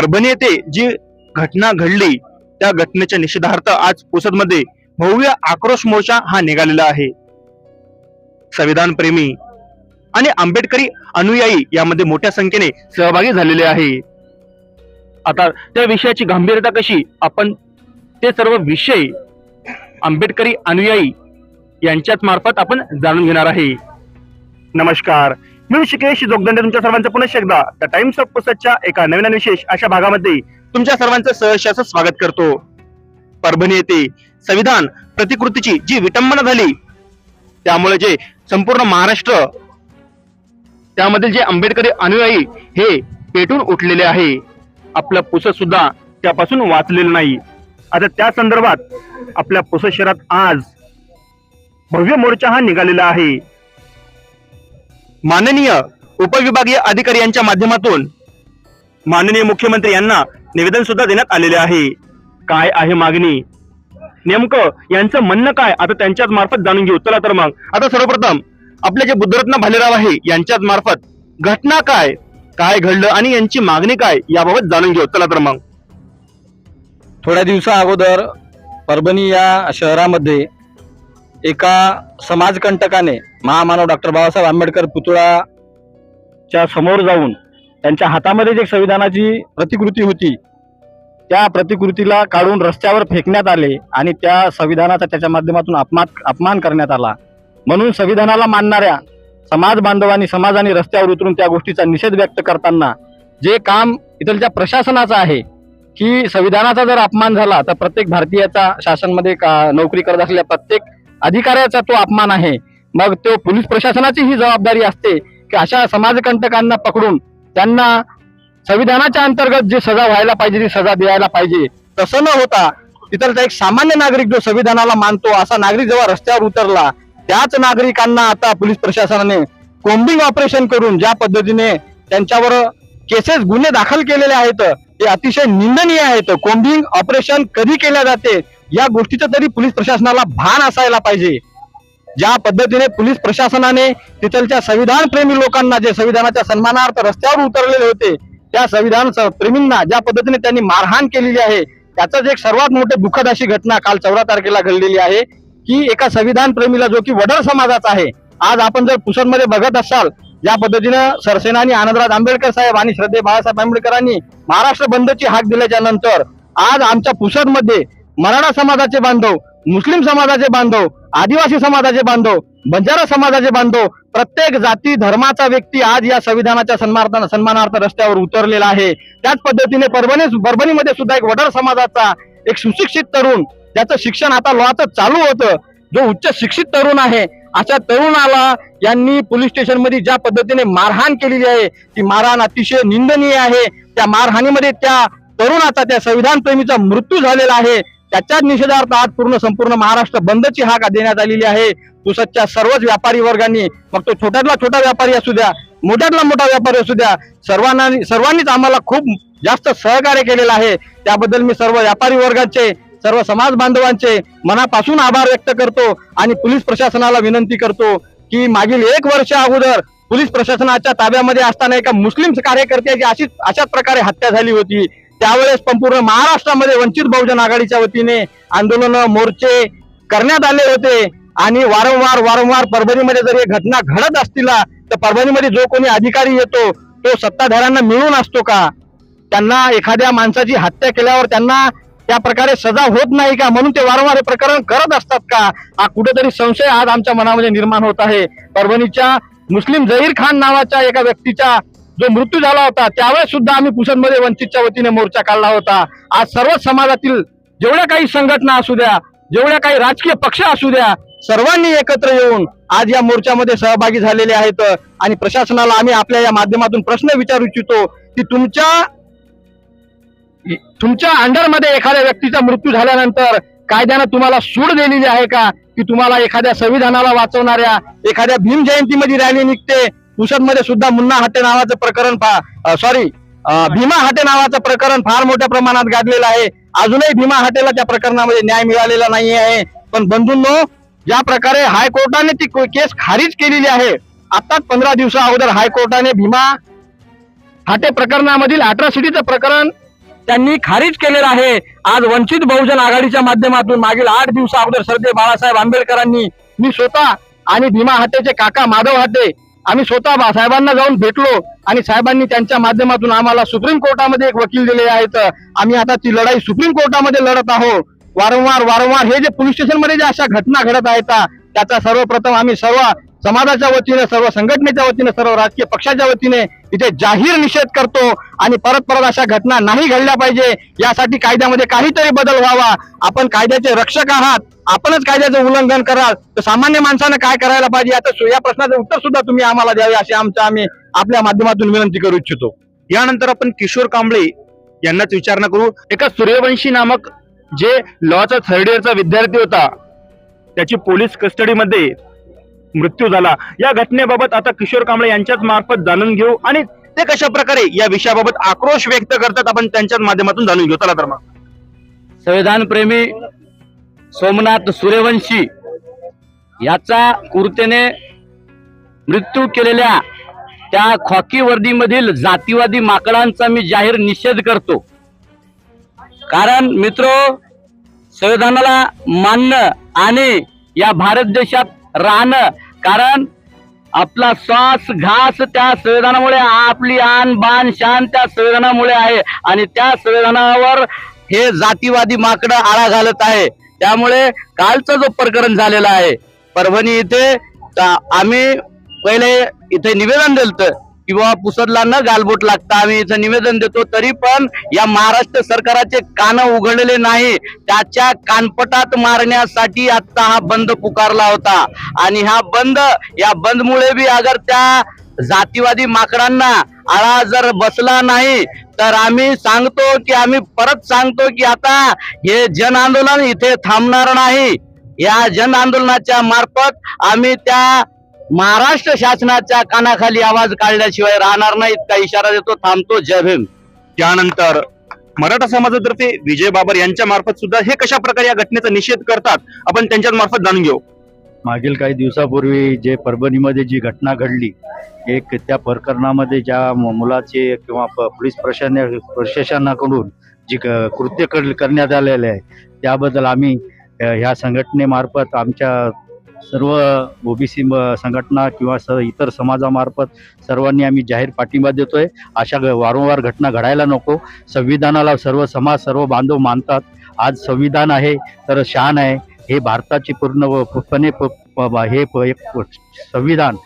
परभणी येथे जी घटना घडली त्या घटनेच्या निषेधार्थ आज पुसदमध्ये भव्य आक्रोश मोर्चा हा निघालेला आहे. संविधान प्रेमी आणि आंबेडकरी अनुयायी यामध्ये मोठ्या संख्येने सहभागी झालेले आहे. आता त्या विषयाची गंभीरता कशी? आपण ते सर्व विषय आंबेडकरी अनुयायी यांच्याच मार्फत आपण जाणून घेणार आहे. नमस्कार. मी ऋषिकेश जोगदंडे तुमच्या सर्वांचं पुन्हा एकदा. द टाइम्स ऑफ पुसदच्या एका नवीन आणि विशेष अशा भागामध्ये तुमच्या सर्वांचं सहर्षाचं स्वागत करतो. परभणी येथे संविधान प्रतिकृतीची जी विटंबना झाली त्यामुळे जे संपूर्ण महाराष्ट्र त्यामधील जे आंबेडकरी अनुयायी हे पेटून उठलेले आहे आपलं पुसद सुद्धा त्यापासून वाचलेलं नाही. आता त्या संदर्भात आपल्या पुसद शहरात आज भव्य मोर्चा हा निघालेला आहे. माननीय उपविभागीय अधिकारी यांच्या माध्यमातून माननीय मुख्यमंत्री यांना निवेदन सुद्धा देण्यात आलेले आहे. काय आहे मागणी? नेमकं यांचं म्हणणं काय? आता त्यांच्याच मार्फत जाणून घेऊ. चला तर मग. आता सर्वप्रथम आपले जे बुद्धरत्न भालेराव आहे यांच्याच मार्फत घटना काय? काय घडलं आणि यांची मागणी काय? याबाबत जाणून घेऊ. चला तर मग. थोड्या दिवसा अगोदर परभणी या शहरामध्ये एका समाजकंटकाने महामानव डॉक्टर बाबासाहेब आंबेडकर पुतळाच्या समोर जाऊन त्यांच्या हातामध्ये जे संविधानाची प्रतिकृती होती त्या प्रतिकृतीला काढून रस्त्यावर फेकण्यात आले आणि त्या संविधानाचा त्याच्या माध्यमातून अपमान अपमान करण्यात आला. म्हणून संविधानाला मानणाऱ्या समाज बांधवांनी समाजाने रस्त्यावर उतरून त्या गोष्टीचा निषेध व्यक्त करताना जे काम इथलच्या प्रशासनाचं आहे की संविधानाचा जर अपमान झाला तर प्रत्येक भारतीयाचा शासनमध्ये का नोकरी करत असलेल्या प्रत्येक अधिकाऱ्याचा तो अपमान आहे. मग तो पोलीस प्रशासनाची ही जबाबदारी असते की अशा समाजकंटकांना पकडून त्यांना संविधानाच्या अंतर्गत जी सजा व्हायला पाहिजे ती सजा द्यायला पाहिजे. तसं न होता तिथलचा एक सामान्य नागरिक जो संविधानाला मानतो असा नागरिक जेव्हा रस्त्यावर उतरला त्याच नागरिकांना आता पोलीस प्रशासनाने कोम्बिंग ऑपरेशन करून ज्या पद्धतीने त्यांच्यावर केसेस गुन्हे दाखल केलेले आहेत ते अतिशय निंदनीय आहेत. कोम्बिंग ऑपरेशन कधी केल्या जाते? या गोष्टीचं तरी पोलीस प्रशासनाला भान असायला पाहिजे. ज्या पद्धतीने पोलीस प्रशासनाने तिथलच्या संविधान प्रेमी लोकांना जे संविधानाच्या सन्मानार्थ रस्त्यावर उतरलेले होते त्या संविधान प्रेमींना ज्या पद्धतीने त्यांनी मारहाण केलेली आहे त्याचंच एक सर्वात मोठे दुःखद अशी घटना काल चौदा तारखेला घडलेली आहे की एका संविधान प्रेमीला जो की वडर समाजाचा आहे आज आपण जर पुसदमध्ये बघत असाल ज्या पद्धतीनं सरसेनानी आनंदराज आंबेडकर साहेब आणि श्रद्धे बाळासाहेब आंबेडकरांनी महाराष्ट्र बंदची हाक दिल्याच्या नंतर आज आमच्या पुसदमध्ये मराठा समाजाचे बांधव मुस्लिम समाजाचे बांधव आदिवासी समाजाचे बांधव बंजारा समाजाचे बांधव प्रत्येक जाती धर्माचा व्यक्ती आज या संविधानाच्या सन्मानार्थ सन्मानार्थ रस्त्यावर उतरलेला आहे. त्याच पद्धतीने परभणी परभणीमध्ये सुद्धा एक वडर समाजाचा एक सुशिक्षित तरुण ज्याचं शिक्षण आता लॉचं चालू होतं. जो उच्च शिक्षित तरुण आहे अशा तरुणाला यांनी पोलीस स्टेशनमध्ये ज्या पद्धतीने मारहाण केलेली आहे ती मारहाण अतिशय निंदनीय आहे. त्या मारहाणीमध्ये त्या तरुणाचा त्या संविधान प्रेमीचा मृत्यू झालेला आहे. त्याच्या निषेधार्थ आज पूर्ण संपूर्ण महाराष्ट्र बंदची हाक देण्यात आलेली आहे. पुसदच्या सर्वच व्यापारी वर्गांनी मग तो छोट्यातला छोटा व्यापारी असू द्या मोठ्यातला मोठा व्यापारी असू द्या सर्वांना सर्वांनीच आम्हाला खूप जास्त सहकार्य केलेलं आहे. त्याबद्दल मी सर्व व्यापारी वर्गाचे सर्व समाज बांधवांचे मनापासून आभार व्यक्त करतो आणि पोलीस प्रशासनाला विनंती करतो की मागील एक वर्ष अगोदर पोलीस प्रशासनाच्या ताब्यामध्ये असताना एका मुस्लिम कार्यकर्त्याची अशीच अशाच प्रकारे हत्या झाली होती. त्यावेळेस संपूर्ण महाराष्ट्रामध्ये वंचित बहुजन आघाडीच्या वतीने आंदोलन मोर्चे करण्यात आले होते. आणि वारंवार वारंवार परभणीमध्ये जर हे घटना घडत असतील तर परभणीमध्ये जो कोणी अधिकारी येतो तो सत्ताधाऱ्यांना मिळून असतो का? त्यांना एखाद्या माणसाची हत्या केल्यावर त्यांना त्या प्रकारे सजा होत नाही का? म्हणून ते वारंवार हे प्रकरण करत असतात का? हा कुठेतरी संशय आज आमच्या मनामध्ये निर्माण होत आहे. परभणीच्या मुस्लिम जहीर खान नावाच्या एका व्यक्तीच्या जो मृत्यू झाला होता त्यावेळेस सुद्धा आम्ही पुसदमध्ये वंचितच्या वतीने मोर्चा काढला होता. आज सर्व समाजातील जेवढ्या काही संघटना असू द्या जेवढ्या काही राजकीय पक्ष असू द्या सर्वांनी एकत्र येऊन आज या मोर्चामध्ये सहभागी झालेले आहेत आणि प्रशासनाला आम्ही आपल्या या माध्यमातून प्रश्न विचारू इच्छितो की तुमच्या तुमच्या अंडरमध्ये एखाद्या व्यक्तीचा मृत्यू झाल्यानंतर कायद्यानं तुम्हाला सूड दिलेली आहे का? की तुम्हाला एखाद्या संविधानाला वाचवणाऱ्या एखाद्या भीम जयंतीमध्ये रॅली निघते पुसदमध्ये सुद्धा मुन्ना हाटे नावाचं प्रकरण सॉरी भीमा हाटे नावाचं प्रकरण फार मोठ्या प्रमाणात गाजलेलं आहे. अजूनही भीमा हाटेला त्या प्रकरणामध्ये न्याय मिळालेला नाही आहे पण बंधूंनो ज्या प्रकारे हायकोर्टाने ती केस खारिज केलेली आहे आताच पंधरा दिवसा अगोदर हायकोर्टाने भीमा हाटे प्रकरणामधील अट्रॉसिटीचं प्रकरण त्यांनी खारिज केलेलं आहे. आज वंचित बहुजन आघाडीच्या माध्यमातून मागील आठ दिवसा अगोदर सरदे बाळासाहेब आंबेडकरांनी मी स्वतः आणि भीमा हाटेचे काका माधव हाटे आम्ही स्वतः बा- साहेबांना जाऊन भेटलो आणि साहेबांनी त्यांच्या माध्यमातून आम्हाला सुप्रीम कोर्टामध्ये एक वकील दिले आहेत. आम्ही आता ती लढाई सुप्रीम कोर्टामध्ये लढत आहोत. वारंवार वारंवार हे जे पोलीस स्टेशनमध्ये ज्या अशा घटना घडत आहेत त्याचा सर्वप्रथम आम्ही सर्व समाजाच्या वतीने सर्व संघटनेच्या वतीने सर्व राजकीय पक्षाच्या वतीने इथे जाहीर निषेध करतो आणि परत परत अशा घटना नाही घडल्या पाहिजे. यासाठी कायद्यामध्ये काहीतरी बदल व्हावा. आपण कायद्याचे रक्षक आहात. आपणच कायद्याचं उल्लंघन कराल तर सामान्य माणसानं काय करायला पाहिजे आता या प्रश्नाचं उत्तर सुद्धा तुम्ही आम्हाला द्यावे अशी आमच्या आम्ही आपल्या माध्यमातून विनंती करू इच्छितो. यानंतर आपण किशोर कांबळे यांनाच विचारणा करू. एका सूर्यवंशी नामक जे लॉचा थर्ड इयरचा विद्यार्थी होता त्याची पोलीस कस्टडीमध्ये मृत्यू झाला. या घटनेबाबत आता किशोर कांबळे यांच्याच मार्फत जाणून घेऊ आणि ते कशा प्रकारे या विषयाबाबत आक्रोश व्यक्त करतात आपण त्यांच्याच माध्यमातून जाणून घेऊ. चला तर मग. संविधान प्रेमी सोमनाथ सूर्यवंशी याचा कुर्तेने मृत्यू केलेल्या त्या खॉकी वर्दीमधील जातीवादी माकडांचा मी जाहीर निषेध करतो. कारण मित्र संविधानाला मानणं आणि या भारत देशात राहणं कारण आपला श्वास घास त्या संविधानामुळे आपली आन बाण शान त्या संविधानामुळे आहे आणि त्या संविधानावर हे जातीवादी माकडं आळा घालत आहे. त्यामुळे कालचं जो प्रकरण झालेला आहे परभणी इथे आम्ही पहिले इथे निवेदन दिलत की बाबा पुसदला न गालबोट लागता. आम्ही इथं निवेदन देतो तरी पण या महाराष्ट्र सरकाराचे कान उघडलेले नाही. त्याच्या कानपटात मारण्यासाठी आता हा बंद पुकारला होता. आणि हा बंद या बंदमुळे बी अगर त्या जातीवादी माकडांना आळा जर बसला नाही तर आम्ही सांगतो की आम्ही परत सांगतो की आता हे जन आंदोलन इथे थांबणार नाही. या जन आंदोलनाच्या मार्फत आम्ही त्या महाराष्ट्र शासनाच्या कानाखाली आवाज काढल्याशिवाय राहणार नाही. इतका इशारा देतो. थांबतो. जय भीम. त्यानंतर मराठा समाजातर्फे विजय बाबर यांच्या मार्फत सुद्धा हे कशा प्रकारे या घटनेचा निषेध करतात आपण त्यांच्या मार्फत जाणून घेऊ. मागील काही दिवसापूर्वी जे परभणीमध्ये जी घटना घडली एक त्या प्रकरणामध्ये ज्या मुलाचे किंवा प- पोलीस प्रशासन प्रशासनाकडून जी क- कृत्य कर- करण्यात आलेले आहे त्याबद्दल आम्ही ह्या संघटनेमार्फत आमच्या सर्व ओबीसी संघटना किंवा स इतर समाजामार्फत सर्वांनी आम्ही जाहीर पाठिंबा देतोय. अशा ग- वारंवार घटना घडायला नको. संविधानाला सर्व समाज सर्व बांधव मानतात. आज संविधान आहे तर शान आहे. हे भारताची पूर्ण व पूर्णपणे प- प- हे प- एक प- संविधान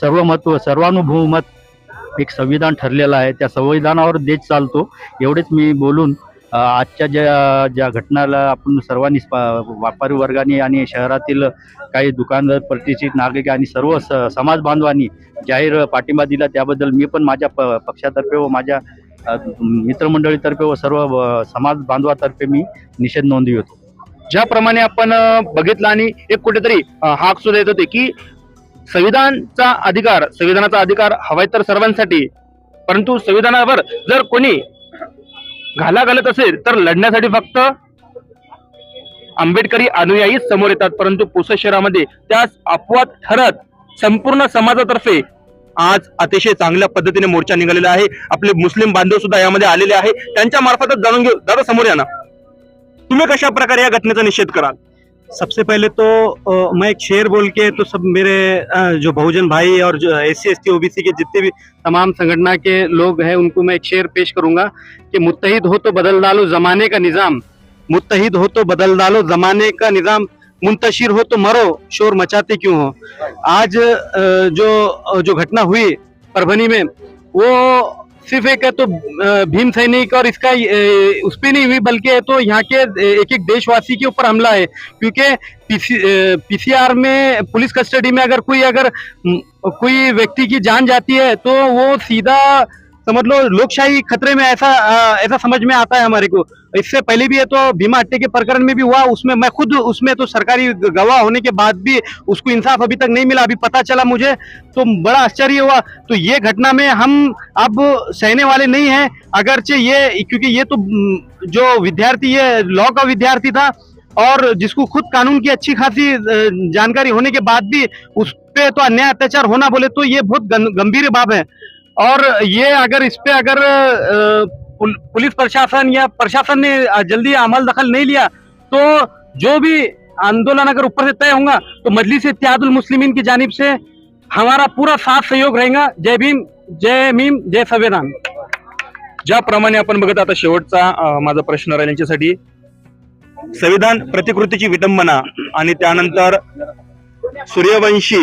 सर्वमत्व सर्वानुभूमत एक संविधान ठरलेलं आहे. त्या संविधानावर देश चालतो. एवढेच मी बोलून आजच्या ज्या ज्या घटनाला आपण सर्वांनी स्प- व्यापारी वर्गाने आणि शहरातील काही दुकानदार प्रतिष्ठित नागरिक आणि सर्व स समाज बांधवांनी जाहीर पाठिंबा दिला. त्याबद्दल मी पण माझ्या प पक्षातर्फे व माझ्या मित्रमंडळीतर्फे व सर्व समाज बांधवातर्फे मी निषेध नोंदवितो. ज्याप्रमाणे आपण बघितलं आणि एक कुठेतरी हाक सुद्धा येत होते की संविधानचा अधिकार संविधानाचा अधिकार हवाय तर सर्वांसाठी परंतु संविधानावर जर कोणी घाला घालत असेल तर लढण्यासाठी फक्त आंबेडकरी अनुयायीच समोर येतात परंतु पुसद शहरामध्ये त्यास अपवाद ठरत संपूर्ण समाजातर्फे आज अतिशय चांगल्या पद्धतीने मोर्चा निघालेला आहे. आपले मुस्लिम बांधव सुद्धा यामध्ये आलेले आहे. त्यांच्या मार्फतच जाणून घेऊ. दादा समोर या ना. तुम्ही कशा प्रकारे या घटनेचा निषेध कराल? सबसे पहले तो अ, मैं एक शेर बोल के तो सब मेरे अ, जो बहुजन भाई और जो एस सी ओबीसी के जितने भी तमाम संगठना के लोग हैं उनको मैं एक शेर पेश करूँगा कि मुत्तहिद हो तो बदल डालो जमाने का निज़ाम। मुत्तहिद हो तो बदल डालो जमाने का निज़ाम। मुंतशिर हो तो मरो शोर मचाते क्यों हो? आज जो जो घटना हुई परभनी में वो सिर्फ़ एक तो भीम सैनिक और इसका उस पर नहीं हुई, बल्कि तो यहाँ के एक एक देशवासी के ऊपर हमला है। क्योंकि पीसीआर में, पुलिस कस्टडी में अगर कोई अगर कोई व्यक्ति की जान जाती है तो वो सीधा समझ लो लोकशाही खतरे में ऐसा अ, ऐसा समझ में आता है हमारे को। इससे पहले भी है तो भीमा हट्टे के प्रकरण में भी हुआ उसमें मैं खुद उसमें तो सरकारी गवाह होने के बाद भी उसको इंसाफ अभी तक नहीं मिला अभी पता चला मुझे तो बड़ा आश्चर्य हुआ। तो ये घटना में हम अब सहने वाले नहीं हैं अगरचे ये क्योंकि ये तो जो विद्यार्थी ये लॉ का विद्यार्थी था और जिसको खुद कानून की अच्छी खासी जानकारी होने के बाद भी उस पे तो अन्याय अत्याचार होना बोले तो ये बहुत गंभीर बात है। और ये अगर इस पे अगर अ, पुल, पुलिस प्रशासन या प्रशासन ने जल्दी अमल दखल नहीं लिया तो जो भी आंदोलन अगर ऊपर से तय होगा तो मजलिस इत्यादुल मुस्लिमीन की जानिब से हमारा पूरा साथ सहयोग रहेगा। जय भीम जय मीम जय संविधान। ज्याप्रमाणे आपण बघत आता शेवटचा माझा प्रश्न राहील यांच्यासाठी. संविधान प्रतिकृतीची विटंबना आणि त्यानंतर सूर्यवंशी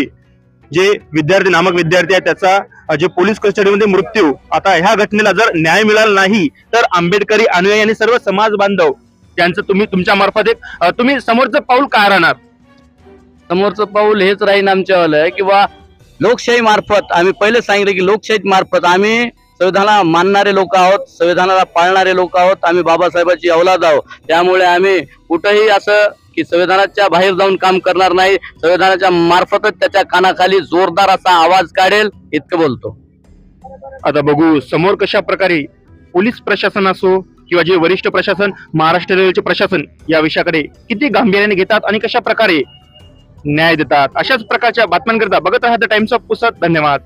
जे विद्यार्थी नामक विद्यार्थी आहे त्याचा जे पोलीस कस्टडीमध्ये मृत्यू आता ह्या घटनेला जर न्याय मिळाला नाही तर आंबेडकरी अनुयायी आणि सर्व समाज बांधव त्यांचं तुम्ही तुमच्या मार्फत एक तुम्ही समोरचं पाऊल काय राहणार? समोरचं पाऊल हेच राहीन आमच्यावालं किंवा लोकशाही मार्फत आम्ही पहिले सांगितलं की लोकशाही मार्फत आम्ही संविधानाला मानणारे लोक आहोत संविधानाला पाळणारे लोक आहोत आम्ही बाबासाहेबांची औलाद आहोत. त्यामुळे आम्ही कुठंही असं की संविधानाच्या बाहेर जाऊन काम करणार नाही. संविधानाच्या मार्फतच त्याच्या कानाखाली जोरदार असा आवाज काढेल इतकं बोलतो. आता बघू समोर कशा प्रकारे पोलीस प्रशासन असो किंवा जे वरिष्ठ प्रशासन महाराष्ट्र रेल्वेचे प्रशासन या विषयाकडे किती गांभीर्याने घेतात आणि कशा प्रकारे न्याय देतात अशाच प्रकारच्या बातम्यांकरिता बघत राहा द टाइम्स ऑफ पुसत धन्यवाद.